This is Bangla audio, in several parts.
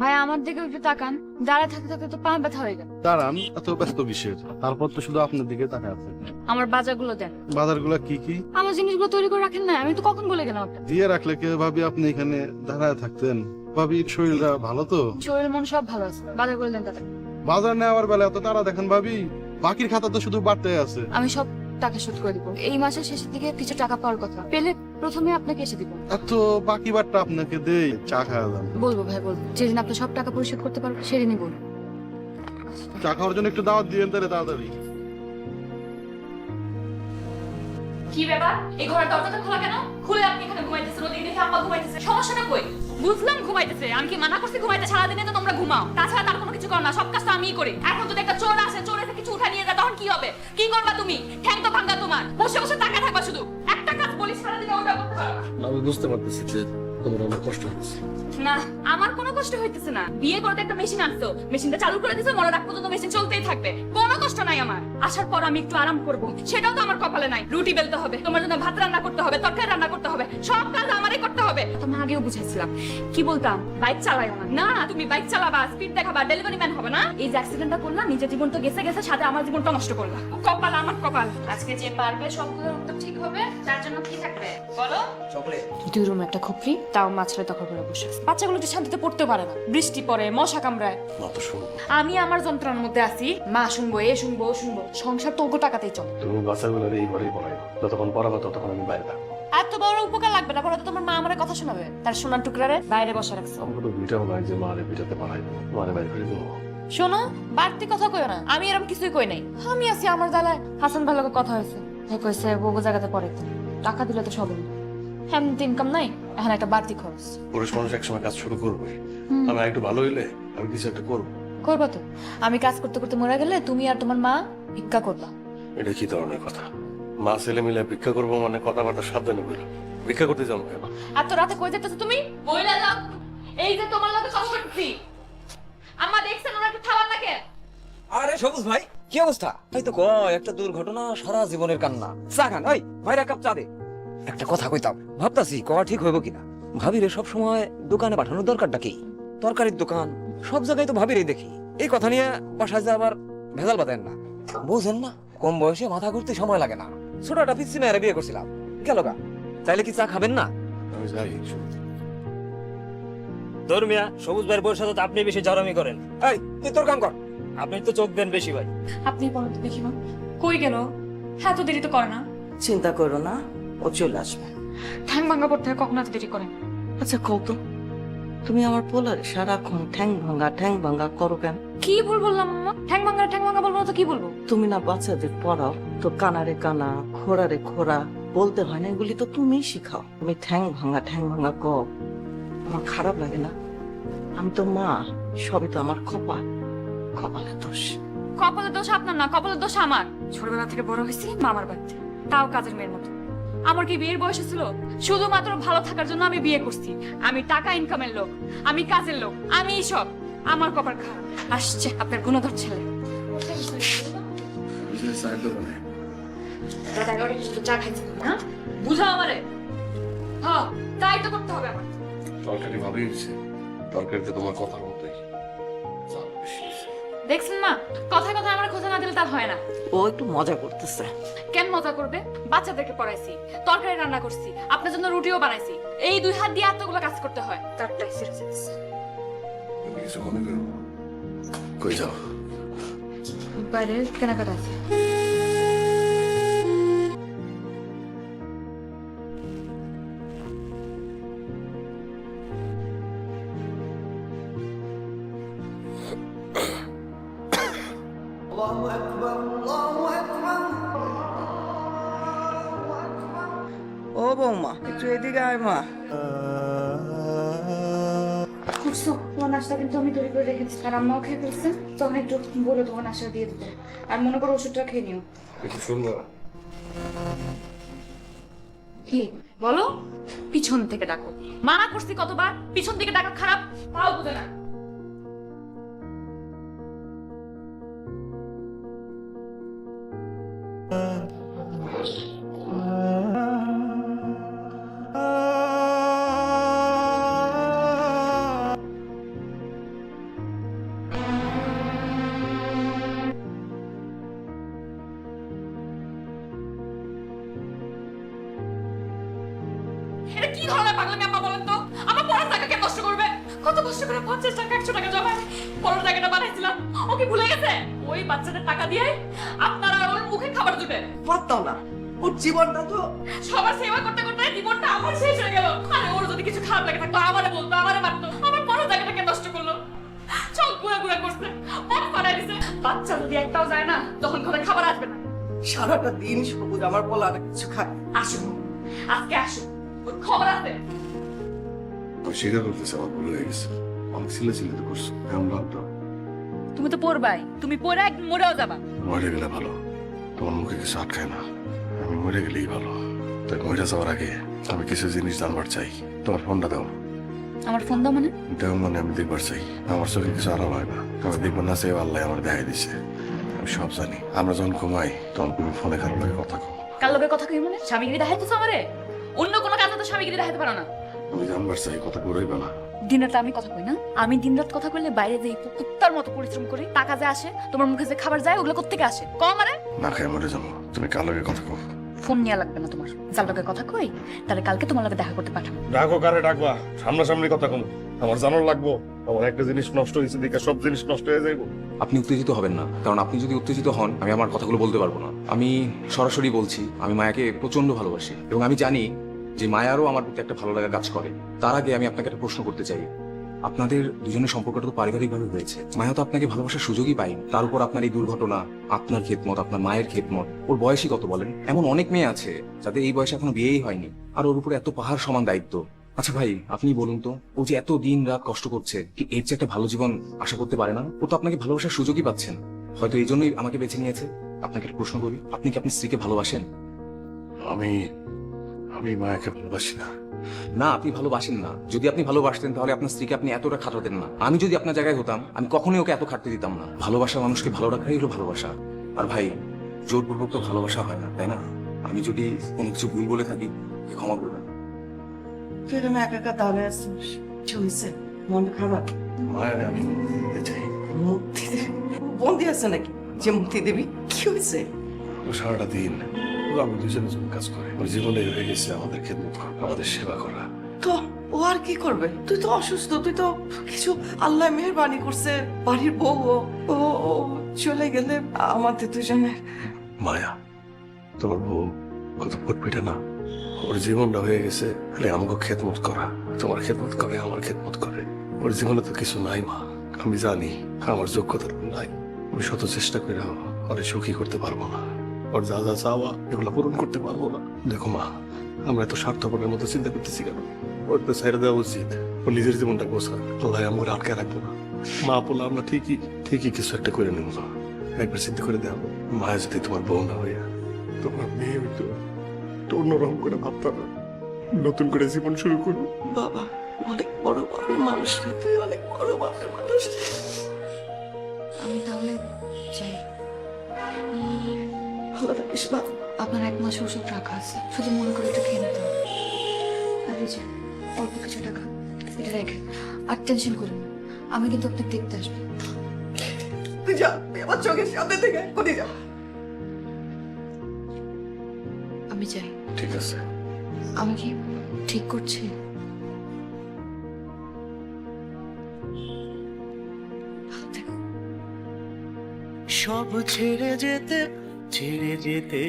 ভাই আমার দিকে একটু তাকান। দাঁড়ায় থাকতে থাকতে তো পা ব্যথা হয়ে গেল। দাঁড়ান এত ব্যস্ত কিসের? তারপর তো শুধু আপনার দিকে তাকায় আছে আমার বাজারগুলো দেন। বাজারগুলো কি কি? আমার জিনিসগুলো তৈরি করে রাখেন না। আমি তো কখন বলে গেলাম আপনাকে? দিয়ে রাখলে কে ভাবি আপনি এখানে দাঁড়ায় থাকতেন? ভাবি শরীরটা ভালো তো? শরীর মন সব ভালো আছে। বাজার করে দেন তাতে বাজার নেওয়ার বেলা এত তারা দেখেন ভাবি? বাকির খাতা তো শুধু বাড়তে আছে। আমি সব টাকা শোধ করে দিব। এই মাসের শেষের দিকে কিছু টাকা পাওয়ার কথা। পেলে প্রথমে আপনাকে এসে দিব। এত বাকি বারটা আপনাকে দেই চা খাওয়া দাম বলব ভাই বলব। যেদিন আপনি সব টাকা পরিশোধ করতে পারব সেদিনই বলব। চা খাওয়ার জন্য একটু দাওয়াত দিয়েন তাহলে তাড়াতাড়ি। কি ব্যাপার? এই ঘরের দরজাটা খোলা কেন? খুলে আপনি এখানে ঘুমাইতেছেন ওদিকে দেখে আম্মা ঘুমাইতেছে। সমস্যাটা কই? বুঝলাম ঘুমাইতেছে। আমি কি মানা করছি ঘুমাইতে? সারাদিনে তো তোমরা ঘুমাও। তাছাড়া তার কোনো কিছু করো না সব কাজ তো আমিই করি। এখন যদি একটা চোর আসে চোর এসে কিছু উঠা নিয়ে যায় তখন কি হবে? কি করবা তুমি? ঠ্যাং তো ভাঙ্গা তোমার। বসে বসে টাকা থাকবা শুধু। বলি সারাদিনে ওটা করতে। আমি বুঝতে পারতেছি যে তোমার অনেক কষ্ট হচ্ছে। না আমার কোনো কষ্ট হইতেছে না। বিয়ে করতে একটা মেশিন আনছো। মেশিনটা চালু করে দিছো মনে রাখ পর্যন্ত মেশিন চলতেই থাকবে। কোনো কষ্ট নাই আমার। আসার পর আমি একটু আরাম করব। সেটাও তো আমার কপালে নাই। রুটি বেলতে হবে তোমার জন্য ভাত রান্না করতে হবে তরকারি রান্না করতে হবে সব কাজ আমারই করতে হবে। তুমি আগেও বুঝাইছিলাম। কি বলতাম? বাইক চালাইও না না তুমি বাইক চালাবা স্পিড দেখাবা ডেলিভারি ম্যান হবে না। এই যে অ্যাক্সিডেন্টটা করলাম নিজের জীবন তো গেছে গেছে সাথে আমার জীবনটা নষ্ট করলাম। কপাল আমার কপাল। আজকে যে পারবে সবগুলো উত্তর ঠিক হবে তার জন্য কি থাকবে? বলো। চকলেট। দুই রুমে একটা খোপড়ি। তাও মাছরা দখল করে বসে আছে। বাচ্চাগুলো তো শান্তিতে পড়তে পারে না। বৃষ্টি পড়ে মশা কামড়ায়। তো আমি আমার যন্ত্রণার মধ্যে আছি। মা শুনব এ শুনব ও শুনব। সংসার তো ওগো টাকাতেই চলে। তুমি বাচ্চাগুলো এই ঘরেই পড়াই যতক্ষণ পড়াবো ততক্ষণ আমি বাইরে থাকব। বড় উপকার লাগবে না। তো তোমার মা আমার কথা শোনাবে। তার সোনার টুকরারে বাইরে বসে রাখছে। আমাকে তো নাই যে মারে পারাই মারে বাইরে করে দেবো। শোনো বাড়তি কথা কইও না। আমি এরকম কিছুই কই নাই। আমি আছি আমার জ্বালায়। হাসান ভালো কথা হয়েছে। কইছে বগো জায়গাতে পড়ে। টাকা দিলে তো সব হলো। হ্যাঁ ইনকাম নাই। এখন একটা বাড়তি খরচ। পুরুষ মানুষ একসময় কাজ শুরু করবে। আমি একটু ভালো হইলে আমি কিছু একটা করব। করবা তো। আমি কাজ করতে করতে মরে গেলে তুমি আর তোমার মা ভিক্ষা করবা। এটা কি ধরনের কথা? মা ছেলে মিলে ভিক্ষা করব মানে কথাবার্তা সাবধানে বলল ভিক্ষা করতে যাব কেন? এত রাতে কই যেতেছো তুমি? বইলা যাও। এই যে তোমার লগে কথা বলছি আম্মা দেখছেন ওরা একটু খাবার লাগে আরে সবুজ ভাই কি অবস্থা? এই তো কয় একটা দুর্ঘটনা সারা জীবনের কান্না। চা খান ওই ভাইরা কাপ চা দে। একটা কথা কইতাম ভাবতাছি কওয়া ঠিক হইব কিনা। ভাবিরে সব সময় দোকানে পাঠানোর দরকারটা কি? তরকারির দোকান সব জায়গায় তো ভাবিরে দেখি। এই কথা নিয়ে বাসায় যা আবার ভেজাল বাঁধেন না। বুঝেন না কম বয়সে মাথা ঘুরতে সময় লাগে না। ছোটটা পিসি মেয়েরা বিয়ে করছিলাম। গেল গা। চাইলে কি চা খাবেন না? আমি যাই ধর্মিয়া সবুজ ভাইয়ের বউয়ের সাথে তো আপনি বেশি জারামি করেন। এই তুই তোর কাম কর। আপনি তো চোখ দেন বেশি ভাই। আপনি বলুন তো দেখি মা কই গেল? হ্যাঁ তো দেরি তো করে না। চিন্তা করো না ও চলে আসবে। ঠ্যাং ভাঙা পড়তে কখন এত দেরি করেন আচ্ছা কত তুমি আমার পোলারে সারাক্ষণ ঠ্যাং ভাঙা ঠ্যাং ভাঙা করো কেন? কি ভুল বললাম আম্মা? ঠ্যাং ভাঙা ঠ্যাং ভাঙা বলব না তো কি বলব? তুমি না বাচ্চাদের পড়াও তো কানারে কানা খোড়ারে খোড়া বলতে হয় না এগুলি তো তুমিই শিখাও। তুমি ঠ্যাং ভাঙা ঠ্যাং ভাঙা ক আমার খারাপ লাগে না। আমি তো মা সবই তো আমার কপাল। কপালের দোষ। কপালের দোষ আপনার না কপালের দোষ আমার। ছোটবেলা থেকে বড় হয়েছি মামার বাড়িতে। তাও কাজের মেয়ের মতো। আমার কি বিয়ের বয়স ছিল শুধুমাত্র ভালো থাকার জন্য আমি বিয়ে করছি। আমি টাকা ইনকামের লোক আমি কাজের লোক আমি সব আমার কপাল খারাপ। আসছে আপনার গুণধর ছেলে। হ্যাঁ? বুঝাও আমারে। হ্যাঁ তাই তো করতে হবে আমার। তরকারি ভালোই হয়েছে। তরকারিতে তোমার কথার দেখছেন না? কথায় কথায় আমার খোঁজা না দিলে তার হয় না। ও একটু মজা করতেছে। কেন মজা করবে? বাচ্চাদেরকে পড়াইছি তরকারি রান্না করছি আপনার জন্য রুটিও বানাইছি। এই দুই হাত দিয়ে এতগুলো কাজ করতে হয়। তারটাই সিরিয়াস যাচ্ছে কিছু মনে করো কই যাও? বাইরে কেনাকাটা আছে। এদিকে আয় মা। করছ? তোমার নাস্তা কিন্তু আমি তৈরি করে রেখেছি। আর আম্মাও খেয়ে ফেলছে। তখন একটু বলে তোমার নাস্তা দিয়ে দিতে। আর মনে করো ওষুধটা খেয়ে নিও। একটু শুনব। কি? বলো? পিছন থেকে ডাকো। মানা করছি কতবার? পিছন থেকে ডাকা খারাপ? তাও বুঝে না। পাগলামি আম্মা বলেন তো? আমার পড়ার টাকা কে নষ্ট করবে? কত কষ্ট করে পঞ্চাশ টাকা একশো টাকা জমায় পড়ার টাকাটা বানাইছিলাম। ও কি ভুলে গেছে? ওই বাচ্চাদের টাকা দিয়ে আপনারা ওর মুখে খাবার দিবে। পারতাম না। ওর জীবনটা তো সবার সেবা করতে করতে জীবনটা আমার শেষ হয়ে গেল। আরে ওর যদি কিছু খারাপ লাগে থাকতো আমারে বলতো আমারে মারতো। আমার বড় জায়গাটাকে নষ্ট করল? চোখ গুঁড়া গুঁড়া করছে। মন ফাড়াই দিছে। বাচ্চা যদি একটাও যায় না তখন ঘরে খাবার আসবে না। সারাটা দিন সবুজ আমার বলা আর কিছু খায়। আসুন। আজকে আসুন। ওর খবর আছে? আমি করতেছি আমার ভুল হয়ে গেছে। অনেক ছিলে ছিলে তো করছ। ভাবতাম তুমি তো পড়বাই। তুমি পড়ে একদম মরেও যাবা। মরে গেলে ভালো। তোমার মুখে কিছু আটকায় না। আমি মরে গেলেই ভালো। তাই মরে যাওয়ার আগে আমি কিছু জিনিস জানবার চাই। তোমার ফোনটা দাও। আমার ফোন দাও মানে? দেও মানে আমি দেখবার চাই। আমার চোখে কিছু আরাম হয় না। আমি দেখব না সে আল্লাহ আমার দেখাই দিছে। আমি সব জানি। আমরা যখন ঘুমাই তখন তুমি ফোনে কারও লাগে কথা কও। কার লোকের কথা কই মনে? স্বামীগিরি দেখাইতেছো আমারে? অন্য কোনো কাজে তো স্বামীকে দেখাতে পারো না। আমি জানবার চাই কথা ঘুরাইবে না। দিনরাত আমি কথা কই না? আমি দিনরাত কথা কইলে বাইরে যে কুত্তার মতো পরিশ্রম করি টাকা যে আসে তোমার মুখে যে খাবার যায় ওগুলো কোত্থেকে আসে? কম আরে না খাই মরে যাব। তুমি কালকে লগে কথা কও? ফোন নিয়ে লাগবে না তোমার। যার লোকের কথা কই? তাহলে কালকে তোমার লগে দেখা করতে পাঠাবো। ডাকো কারে ডাকবা? সামনাসামনি কথা কম। আমার জানার লাগবো আমার একটা জিনিস নষ্ট হয়েছে দিকে সব জিনিস নষ্ট হয়ে যাইবো। আপনি উত্তেজিত হবেন না কারণ আপনি যদি উত্তেজিত হন আমি আমার কথাগুলো বলতে পারব না। আমি সরাসরি বলছি আমি মায়াকে প্রচণ্ড ভালোবাসি। এবং আমি জানি যে মায়ারও আমার প্রতি একটা ভালো লাগা কাজ করে। তার আগে আমি আপনাকে একটা প্রশ্ন করতে চাই। আপনাদের দুজনের সম্পর্কটা তো পারিবারিকভাবে হয়েছে। মায়া তো আপনাকে ভালোবাসার সুযোগই পায়নি। তার উপর আপনার এই দুর্ঘটনা, আপনার খেদমত, আপনার মায়ের খেদমত, ওর বয়সই কত বলেন? এমন অনেক মেয়ে আছে যাদের এই বয়সে এখনও বিয়েই হয়নি। আর ওর উপরে এত পাহাড় সমান দায়িত্ব। আচ্ছা ভাই আপনি বলুন তো, ও যে এত দিন রাত কষ্ট করছে, কি এর যে একটা ভালো জীবন আশা করতে পারে না? ও তো আপনাকে ভালোবাসার সুযোগই পাচ্ছে না। হয়তো এই জন্যই আমাকে বেছে নিয়েছে। আপনাকে একটা প্রশ্ন করি, আপনি কি আপনি স্ত্রীকে ভালোবাসেন? আমি আমি মায়াকে ভালোবাসি না। না আপনি ভালোবাসেন না। যদি আপনি ভালোবাসতেন তাহলে আপনার স্ত্রীকে আপনি এতটা খাটাতেন না। আমি যদি আপনার জায়গায় হতাম আমি কখনোই ওকে এত খাটতে দিতাম না। ভালোবাসা মানুষকে ভালো রাখাই হলো ভালোবাসা। আর ভাই জোরপূর্বক তো ভালোবাসা হয় না তাই না? আমি যদি কোনো কিছু ভুল বলে থাকি ক্ষমা করবেন একা একা দাঁড়ায় মন খারাপ? মায়ারে আমি চাই। মুক্তি দেবী বন্দি আছে নাকি? যে মুক্তি দেবী কি হয়েছে? ও সারাটা দিন আমি দুজনে জন্য কাজ করে। ওর জীবনে হয়ে গেছে আমাদের খেদমত করা, আমাদের সেবা করা। তো ও আর কি করবে? তুই তো অসুস্থ তুই তো কিছু আল্লাহ মেহরবানি করছে বাড়ির বউ ও- ও ও চলে গেলে আমাদের দুজনের। মায়া তোমার বউ কত ফুটপিটা না? ওর জীবনটা হয়ে গেছে খালি আমাকে খেদমত করা। তোমার খেদমত করে আমার খেদমত করে। ওর জীবনে তো কিছু নাই মা। আমি জানি আমার যোগ্যতা নাই। আমি শত চেষ্টা করে ওরে সুখী করতে পারব না। ওর যা যা চাওয়া এগুলো পূরণ করতে পারব না দেখো মা আমরা এত স্বার্থপরের মতো চিন্তা করতেছি কেন? ওর তো ছেড়ে দেওয়া উচিত। ও নিজের জীবনটা গোছা আল্লাহ আমার আটকে রাখব না। মা বলে আমরা ঠিকই ঠিকই কিছু একটা করে নেব। একবার চিন্তা করে দেখো মায়া যদি তোমার বউ না হইয়া তোমার মেয়ে হইতো, তো অন্যরকম করে ভাবতাম। না নতুন করে জীবন শুরু করব বাবা, অনেক বড় বাপের মানুষ অনেক বড় বাপের মানুষ ভালো থাকিস বাবা আপনার এক মাস ওষুধ রাখা আছে শুধু মনে করে একটু খেয়ে নিতে হবে। আর এই যে অল্প কিছু টাকা এটা রেখে আর টেনশন করুন না আমি কিন্তু আপনাকে দেখতে আসব। তুই যা আমার চোখের সামনে থেকে কোথায় যা। আমি যাই। ঠিক আছে। আমি কি ঠিক করছি? ভালো থেকো। সব ছেড়ে যেতে ছেড়ে যেতে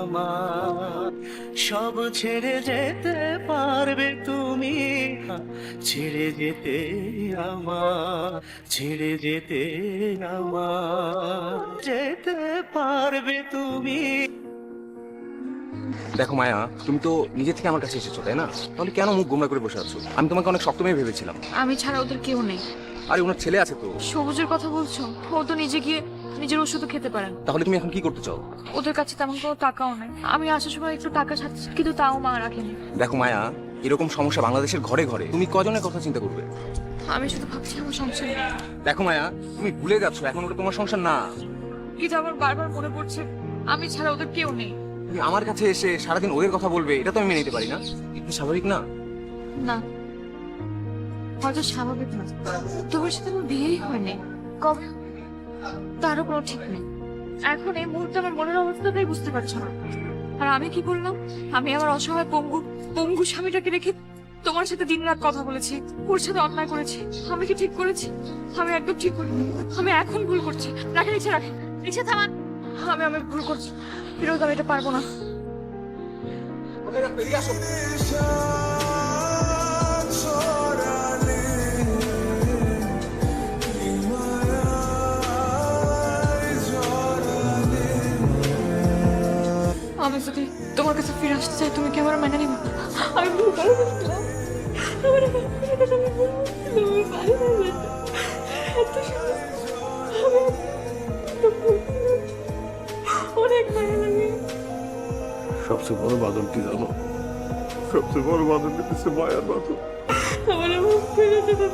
আমার। সব ছেড়ে যেতে পারবে তুমি। ছেড়ে যেতে আমার ছেড়ে যেতে আমার। যেতে পারবে তুমি। দেখো মায়া তুমি তো নিজে থেকে আমার কাছে এসেছ তাই না? তাহলে কেন মুখ গোমরা করে বসে আছো? আমি তোমাকে অনেক শক্ত মেয়ে ভেবেছিলাম। আমি ছাড়া ওদের কেউ নেই। আরে ওনার ছেলে আছে তো? সবুজের কথা বলছো? ও তো নিজে গিয়ে নিজের ওষুধও খেতে পারেন। তাহলে তুমি এখন কি করতে চাও? ওদের কাছে তেমন কোনো টাকাও নেই। আমি আসার সময় একটু টাকা সাথে কিন্তু তাও মা রাখেনি। দেখো মায়া এরকম সমস্যা বাংলাদেশের ঘরে ঘরে তুমি কজনের কথা চিন্তা করবে? আমি শুধু ভাবছি আমার সংসার দেখো মায়া তুমি ভুলে যাচ্ছ এখন ওটা তোমার সংসার না। কিন্তু আমার বারবার মনে পড়ছে আমি ছাড়া ওদের কেউ নেই। তুমি আমার কাছে এসে সারাদিন ওদের কথা বলবে এটা তো আমি মেনে নিতে পারি না। একটু স্বাভাবিক না? না। হয়তো স্বাভাবিক না। তোমার সাথে আমার বিয়েই হয়নি। কবে? তারও কোনো ঠিক নেই। এখন এই মুহূর্তে আমার মনের অবস্থাটাই বুঝতে পারছ না। আর আমি কি করলাম আমি আমার অসহায় পঙ্গু পঙ্গু স্বামীটাকে রেখে তোমার সাথে দিন রাত কথা বলেছি ওর সাথে অন্যায় করেছি। আমি কি ঠিক করেছি? আমি একদম ঠিক করিনি। আমি এখন ভুল করছি। রাখেন ইচ্ছে রাখেন। ইচ্ছে থামান। আমি আমি ভুল করছি। ফিরোজ আমি এটা পারব না। আমি যদি তোমার কাছে ফিরে আসতে চাই তুমি কি আমার মেনে নিবে? আমি ভুল করে। আমার আমি। অনেক মায়া লাগে। সবচেয়ে বড় বাদল কি জানো? সবচেয়ে বড় বাদল দিতেছে মায়ার বাদল আমার ফিরে যেতে